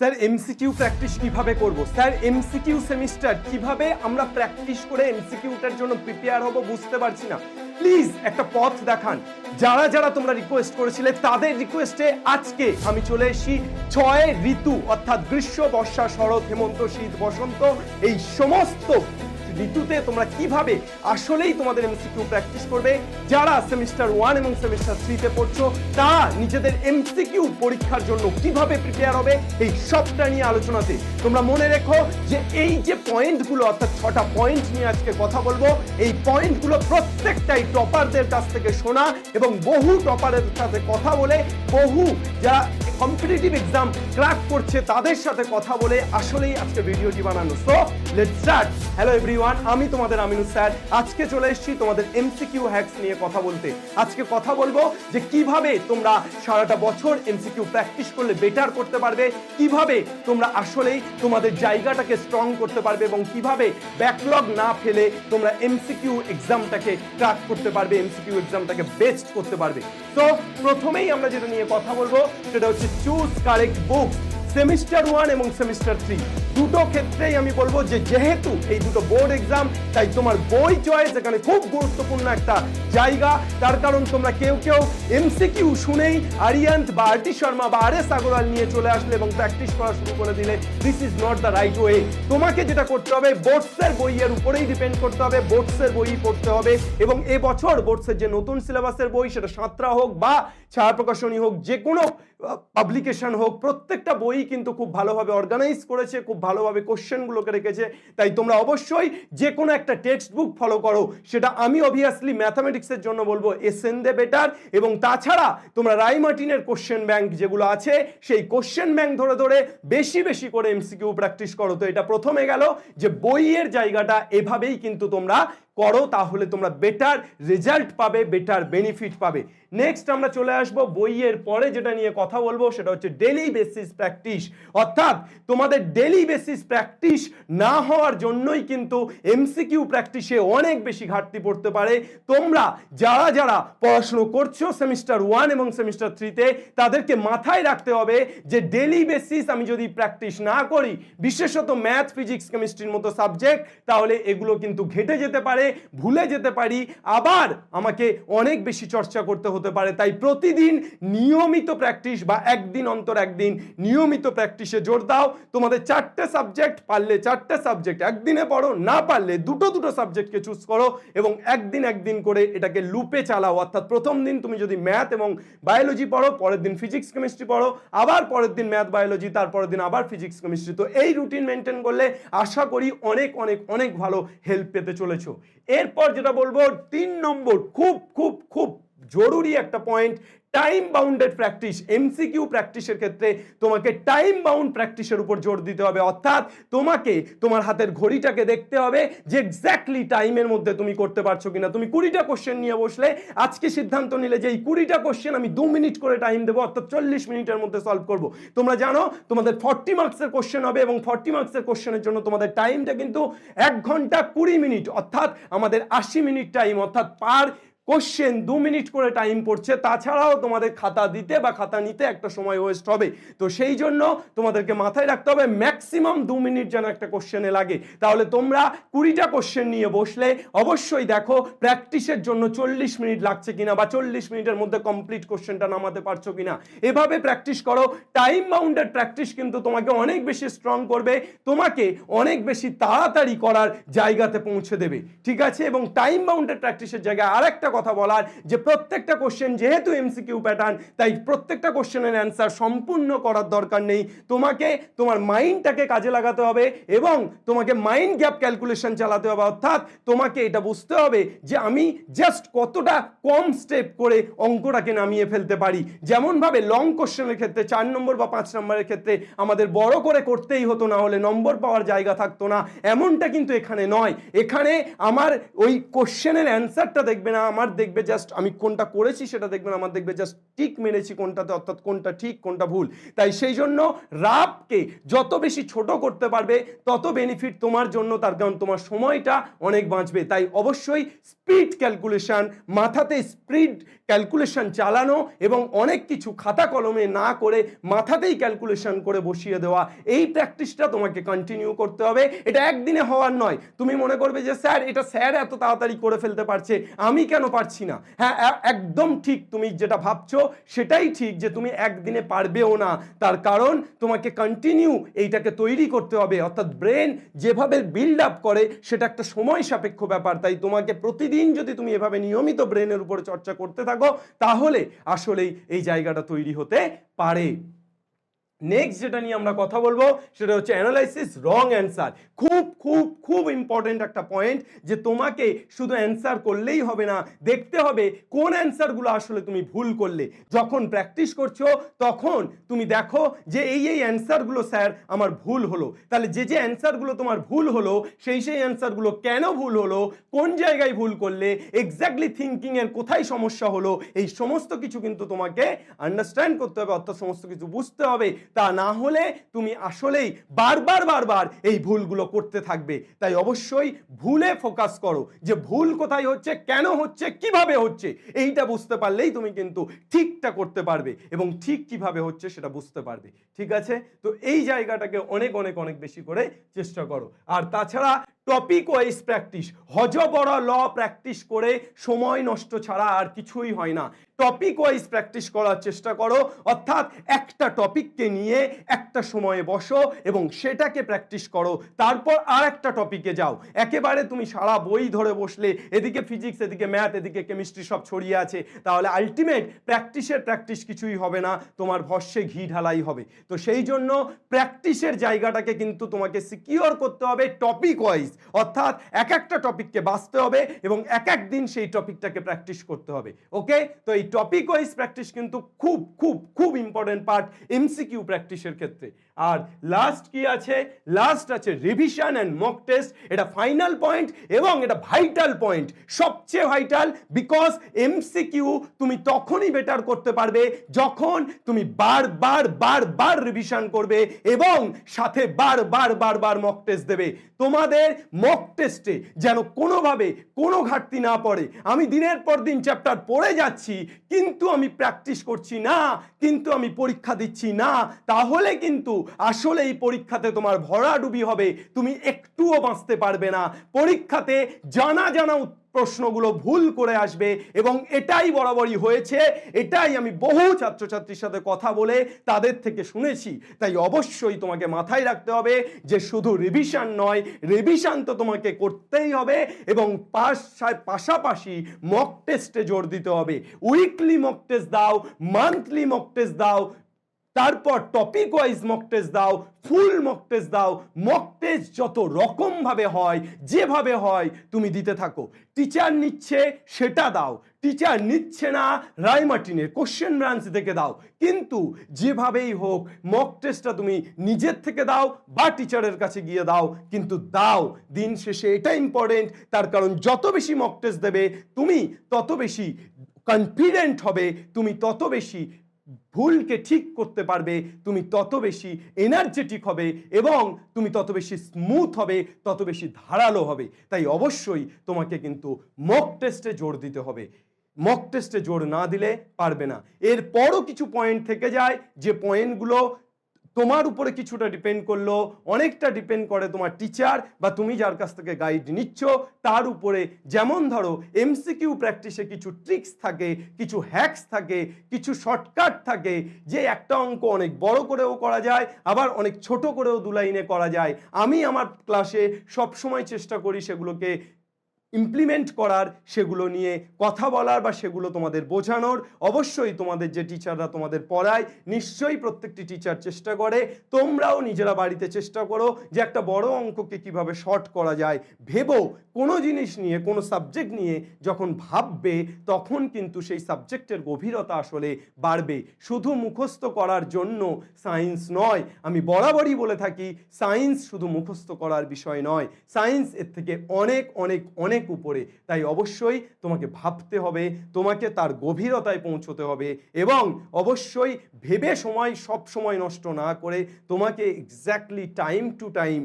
Sir MCQ practice কীভাবে করব? Sir MCQ semester কীভাবে আমরা প্র্যাকটিস করে এমসিকিউটার জন্য প্রিপেয়ার হব বুঝতে পারছি না। প্লিজ একটা পথ দেখান। যারা যারা তোমরা রিকোয়েস্ট করেছিলে, তাদের রিকোয়েস্টে আজকে আমি চলে এসেছি ছয় ঋতু, অর্থাৎ গ্রীষ্ম, বর্ষা, শরৎ, হেমন্ত, শীত, বসন্ত, এই সমস্ত ঋতুতে তোমরা কীভাবে আসলেই তোমাদের এমসিকিউ প্র্যাকটিস করবে? যারা সেমিস্টার ওয়ান এবং সেমিস্টার থ্রিতে পড়ছো, তারা নিজেদের এমসিকিউ পরীক্ষার জন্য কীভাবে প্রিপেয়ার হবে? এই সবটা নিয়ে আলোচনাতে তোমরা মনে রেখো যে এই যে পয়েন্টগুলো অর্থাৎ ছটা পয়েন্ট নিয়ে আজকে কথা বলব, এই পয়েন্টগুলো প্রত্যেকটাই টপারদের কাছ থেকে শোনা এবং বহু টপারের সাথে কথা বলে, বহু যা কম্পিটিটিভ এক্সাম ক্র্যাক করছে, তাদের সাথে কথা বলে আসলেই আজকে ভিডিওটি বানানো। So let's start hello everyone আমি তোমাদের আমিনুস স্যার। আজকে চলে এসেছি তোমাদের এমসিকিউ হ্যাক্স নিয়ে কথা বলতে। আজকে কথা বলব যে কীভাবে তোমরা সারাটা বছর এমসিকিউ প্র্যাকটিস করলে বেটার করতে পারবে, কীভাবে তোমরা আসলেই তোমাদের জায়গাটাকে স্ট্রং করতে পারবে এবং কীভাবে ব্যাকলগ না ফেলে তোমরা এমসিকিউ এক্সামটাকে ক্র্যাক করতে পারবে এমসিকিউ এক্সামটাকে বেস্ট করতে পারবে। তো প্রথমেই আমরা যেটা নিয়ে কথা বলব, সেটা হচ্ছে choose correct book semester one এবং সেমিস্টার থ্রি। দুটো ক্ষেত্রেই আমি বলব যে যেহেতু এই দুটো বোর্ড এক্সাম তাই তোমার বই চয়েস এখানে খুব গুরুত্বপূর্ণ একটা জায়গা। তার কারণ তোমরা কেউ কেউ এমসিকিউ শুনেই আরিয়ান্ত বা আরটি শর্মা বা আর এস আগরওয়াল নিয়ে চলে আসলে এবং প্র্যাকটিস করা শুরু করে দিলে this is not the right way তোমাকে যেটা করতে হবে বোর্ডসের বইয়ের উপরেই ডিপেন্ড করতে হবে বোর্ডসের বই পড়তে হবে এবং এবছর বোর্ডসের যে নতুন সিলেবাসের বই, সেটা সাঁতরা হোক বা ছায়া প্রকাশনী হোক যে কোনো পাবলিকেশন হোক, প্রত্যেকটা বই কিন্তু খুব ভালোভাবে অর্গানাইজ করেছে, খুব ভালোভাবে কোশ্চেনগুলোকে রেখেছে। তাই তোমরা অবশ্যই যে কোনো একটা টেক্সট বুক ফলো করো। সেটা আমি অবভিয়াসলি ম্যাথামেটিক্সের জন্য বলব এসএন দে বেটার এবং তাছাড়া তোমরা রাই মার্টিনের কোশ্চেন ব্যাংক যেগুলো আছে, সেই কোশ্চেন ব্যাংক ধরে ধরে বেশি বেশি করে এমসিকিউ প্র্যাকটিস করো। তো এটা প্রথমে গেল যে বইয়ের জায়গাটা এভাবেই কিন্তু তোমরা করো, তাহলে তোমরা বেটার রেজাল্ট পাবে বেটার বেনিফিট পাবে। নেক্সট আমরা চলে আসব বইয়ের পরে, যেটা নিয়ে কথা বলব, সেটা হচ্ছে ডেলি বেসিস প্র্যাকটিস অর্থাৎ তোমাদের ডেলি বেসিস প্র্যাকটিস না হওয়ার জন্যই কিন্তু এমসিকিউ প্র্যাকটিসে অনেক বেশি ঘাটতি পড়তে পারে। তোমরা যারা যারা পড়াশুনো করছ সেমিস্টার ওয়ান এবং সেমিস্টার থ্রিতে তাদেরকে মাথায় রাখতে হবে যে ডেলি বেসিস আমি যদি প্র্যাকটিস না করি, বিশেষত ম্যাথ ফিজিক্স কেমিস্ট্রির মতো সাবজেক্ট তাহলে এগুলো কিন্তু ঘেটে যেতে পারে। ভুলে যেতে পারি। আবার আমাকে অনেক বেশি চর্চা করতে হতে পারে। তাই প্রতিদিন নিয়মিত প্র্যাকটিস বা একদিন অন্তর একদিন নিয়মিত প্র্যাকটিসে জোর দাও। তোমাদের চারটে সাবজেক্ট পারলে চারটে সাবজেক্ট একদিনে পড়ো, না পারলে দুটো দুটো সাবজেক্টকে চুজ করো এবং একদিন একদিন করে এটাকে লুপে চালাও। অর্থাৎ প্রথম দিন তুমি যদি ম্যাথ এবং বায়োলজি পড়ো, পরের দিন ফিজিক্স কেমিস্ট্রি পড়ো, আবার পরের দিন ম্যাথ বায়োলজি তারপরের দিন আবার ফিজিক্স কেমিস্ট্রি তো এই রুটিন মেনটেন করলে আশা করি অনেক অনেক অনেক ভালো হেল্প পেতে চলেছো। এরপর যেটা বলব তিন নম্বর খুব খুব খুব জরুরি একটা point time bounded practice MCQ প্র্যাকটিসের ক্ষেত্রে তোমাকে টাইম বাউন্ড প্র্যাকটিসের উপর জোর দিতে হবে। অর্থাৎ তোমাকে, তোমার হাতের ঘড়িটাকে দেখতে হবে যে এক্স্যাক্টলি টাইমের মধ্যে তুমি করতে পারছ কিনা। তুমি কুড়িটা কোশ্চেন নিয়ে বসলে, আজকে সিদ্ধান্ত নিলে যে এই কুড়িটা কোশ্চেন আমি দু মিনিট করে টাইম দেবো, অর্থাৎ চল্লিশ মিনিটের মধ্যে সলভ করব। তোমরা জানো, তোমাদের ফর্টি মার্কসের কোশ্চেন হবে এবং ফর্টি মার্কসের কোশ্চেনের জন্য তোমাদের টাইমটা কিন্তু এক ঘণ্টা কুড়ি মিনিট অর্থাৎ আমাদের আশি মিনিট টাইম অর্থাৎ পার কোশ্চেন দু মিনিট করে টাইম পড়ছে। তাছাড়াও তোমাদের খাতা দিতে বা খাতা নিতে একটা সময় ওয়েস্ট হবে। তো সেই জন্য তোমাদেরকে মাথায় রাখতে হবে ম্যাক্সিমাম দু মিনিট যেন একটা কোশ্চেনে লাগে। তাহলে তোমরা কুড়িটা কোশ্চেন নিয়ে বসলে অবশ্যই দেখো প্র্যাকটিসের জন্য চল্লিশ মিনিট লাগছে কিনা বা চল্লিশ মিনিটের মধ্যে কমপ্লিট কোশ্চেনটা নামাতে পারছ কিনা। এভাবে প্র্যাকটিস করো। টাইম বাউন্ডেড প্র্যাকটিস কিন্তু তোমাকে অনেক বেশি স্ট্রং করবে। তোমাকে অনেক বেশি তাড়াতাড়ি করার জায়গাতে পৌঁছে দেবে। ঠিক আছে? এবং টাইম বাউন্ডেড প্র্যাকটিসের জায়গায় আরেকটা কথা বলার যে প্রত্যেকটা কোশ্চেন যেহেতু এমসিকিউ প্যাটার্ন তাই প্রত্যেকটা কোশ্চেনের অ্যান্সার সম্পূর্ণ করার দরকার নেই। তোমাকে তোমার মাইন্ডটাকে কাজে লাগাতে হবে এবং তোমাকে মাইন্ড গ্যাপ ক্যালকুলেশন চালাতে হবে। অর্থাৎ তোমাকে এটা বুঝতে হবে যে আমি জাস্ট কতটা কম স্টেপ করে অঙ্কটাকে নামিয়ে ফেলতে পারি। যেমনভাবে লং কোশ্চেনের ক্ষেত্রে, চার নম্বর বা পাঁচ নম্বরের ক্ষেত্রে আমাদের বড় করে করতেই হতো, না হলে নম্বর পাওয়ার জায়গা থাকতো না। এমনটা কিন্তু এখানে নয়। এখানে আমার ওই কোশ্চেনের অ্যান্সারটা দেখবে না, আমার আমার দেখবে জাস্ট আমি কোনটা করেছি সেটা দেখবেন, আমার দেখবে জাস্ট ঠিক মেরেছি কোনটাতে, অর্থাৎ কোনটা ঠিক, কোনটা ভুল। তাই সেই জন্য রাবকে যত বেশি ছোট করতে পারবে, তত বেনিফিট তোমার জন্য, তার কারণ তোমার সময়টা অনেক বাঁচবে। তাই অবশ্যই স্পিড ক্যালকুলেশন মাথাতে স্পিড ক্যালকুলেশন চালানো এবং অনেক কিছু খাতা কলমে না করে মাথাতেই ক্যালকুলেশন করে বসিয়ে দেওয়া, এই প্র্যাকটিসটা তোমাকে কন্টিনিউ করতে হবে। এটা একদিনে হওয়ার নয়। তুমি মনে করবে যে, স্যার, এটা স্যার এত তাড়াতাড়ি করে ফেলতে পারছে। আমি কেন পারছি না। হ্যাঁ একদম ঠিক তুমি যেটা ভাবছ, সেটাই ঠিক যে তুমি একদিনে পারবেও না। তার কারণ তোমাকে কন্টিনিউ এইটাকে তৈরি করতে হবে। অর্থাৎ ব্রেন যেভাবে বিল্ড আপ করে, সেটা একটা সময় সাপেক্ষ ব্যাপার। তাই তোমাকে প্রতিদিন যদি তুমি এভাবে নিয়মিত ব্রেনের উপরে চর্চা করতে থাকো, তাহলে আসলেই এই জায়গাটা তৈরি হতে পারে। নেক্সট যেটা নিয়ে আমরা কথা বলব, সেটা হচ্ছে অ্যানালাইসিস রং অ্যান্সার খুব খুব খুব ইম্পর্টেন্ট একটা পয়েন্ট যে তোমাকে শুধু অ্যান্সার করলেই হবে না, দেখতে হবে কোন অ্যান্সারগুলো আসলে তুমি ভুল করলে। যখন প্র্যাকটিস করছ, তখন তুমি দেখো যে এই এই অ্যান্সারগুলো স্যার আমার ভুল হলো। তাহলে যে যে অ্যান্সারগুলো তোমার ভুল হলো, সেই সেই অ্যান্সারগুলো কেন ভুল হলো, কোন জায়গায় ভুল করলে এক্স্যাক্টলি থিঙ্কিংয়ের কোথায় সমস্যা হলো, এই সমস্ত কিছু কিন্তু তোমাকে আন্ডারস্ট্যান্ড করতে হবে, অর্থাৎ সমস্ত কিছু বুঝতে হবে। তা না হলে তুমি আসলেই বারবার বারবার এই ভুলগুলো করতে থাকবে। তাই অবশ্যই ভুলে ফোকাস করো যে ভুল কোথায় হচ্ছে, কেন হচ্ছে, কীভাবে হচ্ছে, এইটা বুঝতে পারলেই তুমি কিন্তু ঠিকটা করতে পারবে এবং ঠিক কীভাবে হচ্ছে সেটা বুঝতে পারবে। ঠিক আছে? তো এই জায়গাটাকে অনেক অনেক অনেক বেশি করে চেষ্টা করো। আর তাছাড়া টপিক ওয়াইজ প্র্যাকটিস হজবড়া ল প্র্যাকটিস করে সময় নষ্ট ছাড়া আর কিছুই হয় না। টপিক ওয়াইজ প্র্যাকটিস করার চেষ্টা করো। অর্থাৎ একটা টপিককে নিয়ে একটা সময়ে বসো এবং সেটাকে প্র্যাকটিস করো। তারপর আর একটা টপিকে যাও। একেবারে তুমি সারা বই ধরে বসলে, এদিকে ফিজিক্স এদিকে ম্যাথ এদিকে কেমিস্ট্রি সব ছড়িয়ে আছে, তাহলে আলটিমেট প্র্যাকটিসের প্র্যাকটিস কিছুই হবে না, তোমার ভস্যে ঘি ঢালাই হবে। তো সেই জন্য প্র্যাকটিসের জায়গাটাকে কিন্তু তোমাকে সিকিওর করতে হবে টপিক ওয়াইজ অর্থাৎ এক একটা টপিককে বাঁচতে হবে এবং এক এক দিন সেই টপিকটাকে প্র্যাকটিস করতে হবে ওকে তো এই টপিক ওয়াইজ প্র্যাকটিস কিন্তু খুব খুব খুব ইম্পর্টেন্ট পার্ট এমসিকিউ প্র্যাকটিসের ক্ষেত্রে। আর লাস্ট কি আছে? লাস্ট আছে রিভিশন অ্যান্ড মক টেস্ট এটা ফাইনাল পয়েন্ট এবং এটা ভাইটাল পয়েন্ট সবচেয়ে ভাইটাল বিকজ এমসিকিউ তুমি তখনই বেটার করতে পারবে যখন তুমি বারবার বারবার রিভিশন করবে এবং সাথে বারবার বারবার মক টেস্ট দেবে। তোমাদের মক টেস্টে যেন কোনোভাবে কোনো ঘাটতি না পড়ে। আমি দিনের পর দিন চ্যাপ্টার পড়ে যাচ্ছি, কিন্তু আমি প্র্যাকটিস করছি না, কিন্তু আমি পরীক্ষা দিচ্ছি না। তাহলে কিন্তু আসলে এই পরীক্ষাতে তোমার ভরাডুবি হবে। তুমি একটুও বাঁচতে পারবে না। পরীক্ষাতে জানা জানা উত্তর প্রশ্নগুলো ভুল করে আসবে এবং এটাই বরাবরই হয়েছে, এটাই আমি বহু ছাত্রছাত্রীর সাথে কথা বলে তাদের থেকে শুনেছি। তাই অবশ্যই তোমাকে মাথায় রাখতে হবে যে শুধু রিভিশন নয় রিভিশন তো তোমাকে করতেই হবে এবং পাশ- পাশাপাশি মক টেস্টে জোর দিতে হবে। উইকলি মক টেস্ট দাও মান্থলি মক টেস্ট দাও তারপর টপিক ওয়াইজ মক টেস্ট দাও ফুল মক টেস্ট দাও। মক টেস্ট যত রকমভাবে হয়, যেভাবে হয়, তুমি দিতে থাকো। টিচার নিচ্ছে, সেটা দাও। টিচার নিচ্ছে না রায়মার্টিনের কোশ্চেন ব্রাঞ্চ থেকে দাও। কিন্তু যেভাবেই হোক মক টেস্টটা তুমি নিজের থেকে দাও বা টিচারের কাছে গিয়ে দাও। কিন্তু দাও, দিন শেষে এটা ইম্পর্টেন্ট তার কারণ যত বেশি মক টেস্ট দেবে, তুমি তত বেশি কনফিডেন্ট হবে, তুমি তত বেশি ভুলকে ঠিক করতে পারবে, তুমি তত বেশি এনার্জেটিক হবে এবং তুমি তত বেশি স্মুথ হবে, তত বেশি ধারালো হবে। তাই অবশ্যই তোমাকে কিন্তু মক টেস্টে জোর দিতে হবে। মক টেস্টে জোর না দিলে পারবে না। এরপরও কিছু পয়েন্ট থেকে যায়, যে পয়েন্টগুলো তোমার উপরে কিছুটা ডিপেন্ড করল, অনেকটা ডিপেন্ড করে তোমার টিচার বা তুমি যার কাছ থেকে গাইড নিচ্ছ, তার উপরে যেমন ধরো এমসিকিউ প্র্যাকটিসে কিছু ট্রিক্স থাকে, কিছু হ্যাকস থাকে, কিছু শর্টকাট থাকে, যে একটা অঙ্ক অনেক বড় করেও করা যায়, আবার অনেক ছোট করেও দু লাইনে করা যায়। আমি আমার ক্লাসে সবসময় চেষ্টা করি সেগুলোকে ইমপ্লিমেন্ট করার, সেগুলো নিয়ে কথা বলার বা সেগুলো তোমাদের বোঝানোর। অবশ্যই তোমাদের যে টিচাররা তোমাদের পড়ায়, নিশ্চয়ই প্রত্যেকটি টিচার চেষ্টা করে। তোমরাও নিজেরা বাড়িতে চেষ্টা করো যে একটা বড় অঙ্ককে কীভাবে শর্ট করা যায়। ভেবো কোনো জিনিস নিয়ে, কোনো সাবজেক্ট নিয়ে যখন ভাববে, তখন কিন্তু সেই সাবজেক্টের গভীরতা আসলে বাড়বে। শুধু মুখস্থ করার জন্য সায়েন্স নয়, আমি বরাবরই বলে থাকি সায়েন্স শুধু মুখস্থ করার বিষয় নয়। সায়েন্স এর থেকে অনেক অনেক অনেক উপরে। তাই অবশ্যই তোমাকে ভাবতে হবে, তোমাকে তার গভীরতায় পৌঁছতে হবে এবং অবশ্যই ভেবে সময় সব সময় নষ্ট না করে তোমাকে exactly time to time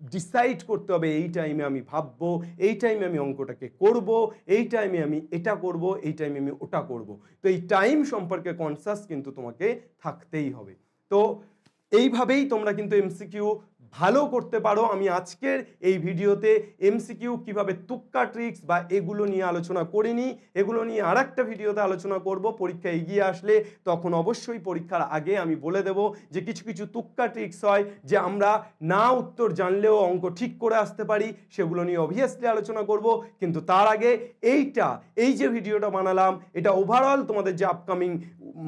decide করতে হবে, এই টাইমে আমি ভাববো, এই টাইমে আমি অঙ্কটাকে করব, এই টাইমে আমি এটা করব, এই টাইমে আমি ওটা করব। তো এই টাইম সম্পর্কে কনসাস কিন্তু তোমাকে থাকতেই হবে। তো এইভাবেই তোমরা কিন্তু এমসিকিউ ভালো করতে পারো, আমি আজকের এই ভিডিওতে এমসিকিউ কীভাবে তুক্কা ট্রিক্স বা এগুলো নিয়ে আলোচনা করিনি, এগুলো নিয়ে আর একটা ভিডিওতে আলোচনা করব, পরীক্ষা এগিয়ে আসলে তখন অবশ্যই পরীক্ষার আগে আমি বলে দেব যে কিছু কিছু তুক্কা ট্রিক্স হয় যে আমরা না উত্তর জানলেও অঙ্ক ঠিক করে আসতে পারি, সেগুলো নিয়ে অবভিয়াসলি আলোচনা করব, কিন্তু তার আগে এইটা, এই যে ভিডিওটা বানালাম, এটা ওভারঅল তোমাদের যে আপকামিং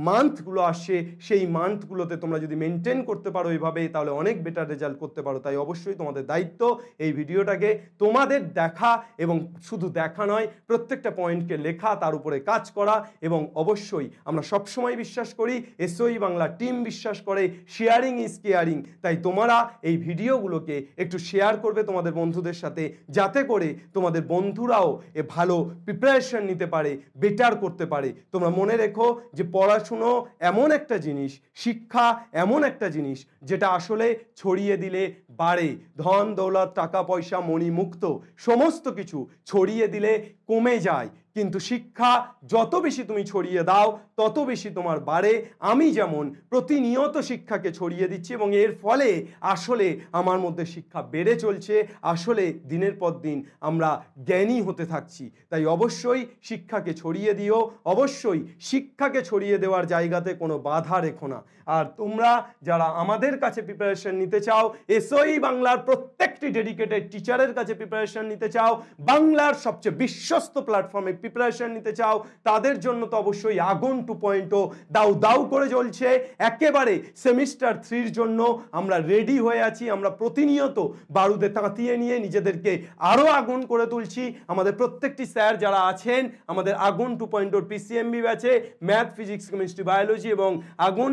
মান্থগুলো আসছে, সেই মান্থগুলোতে তোমরা যদি মেনটেন করতে পারো এইভাবে তাহলে অনেক বেটার রেজাল্ট করতে পারো, তাই অবশ্যই তোমাদের দায়িত্ব এই ভিডিওটাকে তোমাদের দেখা এবং শুধু দেখা নয়, প্রত্যেকটা পয়েন্টকে লেখা, তার উপরে কাজ করা এবং অবশ্যই আমরা সবসময় বিশ্বাস করি, এসওই বাংলা টিম বিশ্বাস করে শেয়ারিং ইজ কেয়ারিং তাই তোমরা এই ভিডিওগুলোকে একটু শেয়ার করবে তোমাদের বন্ধুদের সাথে, যাতে করে তোমাদের বন্ধুরাও এ ভালো প্রিপারেশন নিতে পারে বেটার করতে পারে। তোমরা মনে রেখো যে পড়াশুনো এমন একটা জিনিস, শিক্ষা এমন একটা জিনিস, যেটা আসলে ছড়িয়ে দিলে বাড়ে। ধন দৌলত টাকা পয়সা মণি মুক্ত সমস্ত কিছু ছড়িয়ে দিলে কমে যায়। কিন্তু শিক্ষা যত বেশি তুমি ছড়িয়ে দাও, তত বেশি তোমার বাড়ে। আমি যেমন প্রতিনিয়ত শিক্ষাকে ছড়িয়ে দিচ্ছি এবং এর ফলে আসলে আমার মধ্যে শিক্ষা বেড়ে চলছে, আসলে দিনের পর দিন আমরা জ্ঞানী হতে থাকছি। তাই অবশ্যই শিক্ষাকে ছড়িয়ে দিও। অবশ্যই শিক্ষাকে ছড়িয়ে দেওয়ার জায়গাতে কোনো বাধা রেখো না। আর তোমরা যারা আমাদের কাছে প্রিপারেশন নিতে চাও এসওই বাংলার প্রত্যেকটি ডেডিকেটেড টিচারের কাছে প্রিপারেশন নিতে চাও, বাংলার সবচেয়ে বিশ্বস্ত প্ল্যাটফর্মে প্রিপারেশন নিতে চাও, তাদের জন্য তো অবশ্যই আগুন টু পয়েন্টও দাউ দাউ করে চলছে একেবারে সেমিস্টার থ্রির জন্য আমরা রেডি হয়ে আছি। আমরা প্রতিনিয়ত বারুদে তাঁতিয়ে নিয়ে নিজেদেরকে আরও আগুন করে তুলছি। আমাদের প্রত্যেকটি স্যার যারা আছেন, আমাদের আগুন টু পয়েন্ট পিসিএমবি ব্যাচে ম্যাথ ফিজিক্স কেমিস্ট্রি বায়োলজি এবং আগুন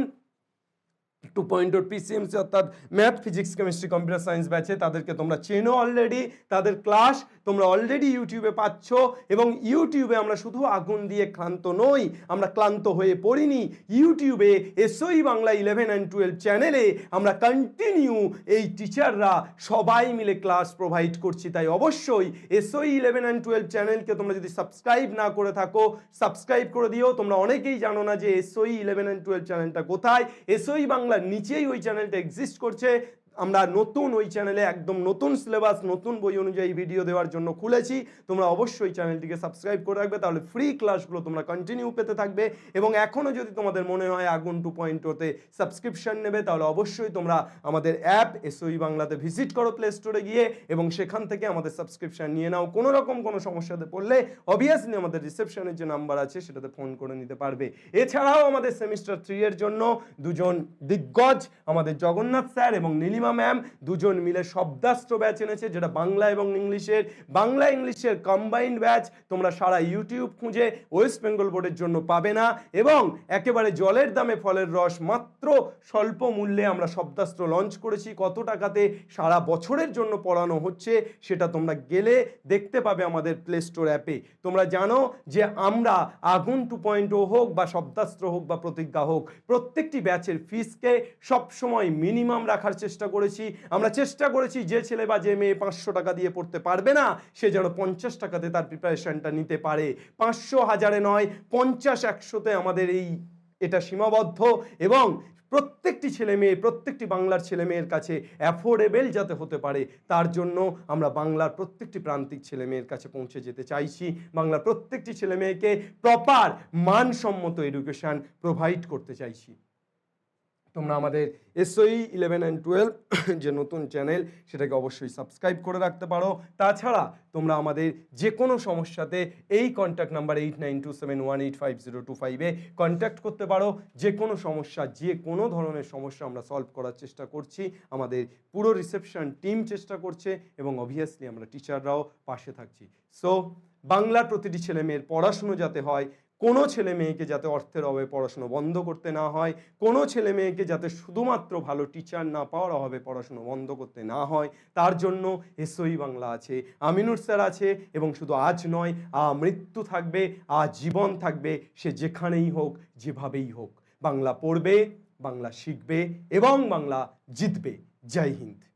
টু পয়েন্ট ওর পিসিএমসি অর্থাৎ math physics chemistry computer science ব্যাচে তাদেরকে তোমরা চেনো অলরেডি তাদের ক্লাস তোমরা অলরেডি ইউটিউবে পাচ্ছ এবং ইউটিউবে আমরা শুধু আগুন দিয়ে ক্লান্ত নই, আমরা ক্লান্ত হয়ে পড়িনি। ইউটিউবে SOE Bangla eleven and twelve চ্যানেলে আমরা কন্টিনিউ এই টিচাররা সবাই মিলে ক্লাস প্রোভাইড করছি। তাই অবশ্যই এসই ইলেভেন অ্যান্ড টুয়েলভ চ্যানেলকে তোমরা যদি সাবস্ক্রাইব না করে থাকো সাবস্ক্রাইব করে দিও। তোমরা অনেকেই জানো না যে এসওই ইলেভেন অ্যান্ড টুয়েলভ চ্যানেলটা কোথায়। এসওই বাংলার নিচেই ওই চ্যানেলটা এক্সিস্ট করছে। আমরা নতুন ওই চ্যানেলে একদম নতুন সিলেবাস নতুন বই অনুযায়ী ভিডিও দেওয়ার জন্য খুলেছি। তোমরা অবশ্যই চ্যানেলটিকে সাবস্ক্রাইব করে রাখবে, তাহলে ফ্রি ক্লাসগুলো তোমরা কন্টিনিউ পেতে থাকবে। এবং এখনও যদি তোমাদের মনে হয় আগুন টু পয়েন্ট ওতে সাবস্ক্রিপশন নেবে, তাহলে অবশ্যই তোমরা আমাদের অ্যাপ এসওই বাংলাতে ভিজিট করো প্লে স্টোরে গিয়ে এবং সেখান থেকে আমাদের সাবস্ক্রিপশন নিয়ে নাও। কোনো রকম কোনো সমস্যাতে পড়লে অবভিয়াসলি আমাদের রিসেপশনের যে নাম্বার আছে, সেটাতে ফোন করে নিতে পারবে। এছাড়াও আমাদের সেমিস্টার থ্রি এর জন্য দুজন দিগ্গজ, আমাদের জগন্নাথ স্যার এবং নীলিমা ম্যাম দুজন মিলে শব্দাস্ত্র ব্যাচ এনেছে, যেটা বাংলা এবং ইংলিশের। বাংলা, ইংলিশের কম্বাইন্ড ব্যাচ তোমরা সারা ইউটিউব খুঁজে ওয়েস্ট বেঙ্গল বোর্ডের জন্য পাবে না। এবং একেবারে জলের দামে ফলের রস মাত্র স্বল্প মূল্যে আমরা শব্দাস্ত্র লঞ্চ করেছি। কত টাকাতে সারা বছরের জন্য পড়ানো হচ্ছে, সেটা তোমরা গেলে দেখতে পাবে আমাদের প্লে স্টোর অ্যাপে তোমরা জানো যে আমরা আগুন টু পয়েন্ট ও হোক বা শব্দাস্ত্র হোক বা প্রতিজ্ঞা হোক, প্রত্যেকটি ব্যাচের ফিসকে সবসময় মিনিমাম রাখার চেষ্টা করেছি, আমরা চেষ্টা করেছি যে ছেলে বা যে মেয়ে পাঁচশো টাকা দিয়ে পড়তে পারবে না, সে যেন পঞ্চাশ টাকাতে তার প্রিপারেশনটা নিতে পারে। পাঁচশো হাজারে নয়, পঞ্চাশ একশোতে আমাদের এই এটা সীমাবদ্ধ এবং প্রত্যেকটি ছেলে মেয়ে, প্রত্যেকটি বাংলার ছেলে মেয়ের কাছে অ্যাফোর্ডেবল যাতে হতে পারে, তার জন্য আমরা বাংলার প্রত্যেকটি প্রান্তিক ছেলে মেয়ের কাছে পৌঁছে যেতে চাইছি। বাংলার প্রত্যেকটি ছেলে মেয়েকে প্রপার মানসম্মত এডুকেশন প্রোভাইড করতে চাইছি। তোমরা আমাদের এসওই ইলেভেন অ্যান্ড টুয়েলভ যে নতুন চ্যানেল সেটাকে অবশ্যই সাবস্ক্রাইব করে রাখতে পারো। তাছাড়া তোমরা আমাদের যে কোনো সমস্যাতে এই contact number eight nine two seven one eight five zero two ফাইভে কন্ট্যাক্ট করতে পারো। যে কোনো সমস্যা যে কোনো ধরনের সমস্যা আমরা সলভ করার চেষ্টা করছি। আমাদের পুরো রিসেপশন টিম চেষ্টা করছে এবং অবভিয়াসলি আমরা টিচাররাও পাশে থাকছি। সো বাংলার প্রতিটি ছেলে মেয়ের পড়াশুনো যাতে হয় কোনো ছেলে মেয়েকে যাতে অর্থের অভাবে পড়াশুনো বন্ধ করতে না হয়, কোনো ছেলে মেয়েকে যাতে শুধুমাত্র ভালো টিচার না পাওয়ার অভাবে পড়াশুনো বন্ধ করতে না হয়, তার জন্য এসওই বাংলা আছে, আমিনুর স্যার আছে এবং শুধু আজ নয়, আ মৃত্যু থাকবে, আ জীবন থাকবে, সে যেখানেই হোক, যেভাবেই হোক। বাংলা পড়বে, বাংলা শিখবে এবং বাংলা জিতবে। জয় হিন্দ।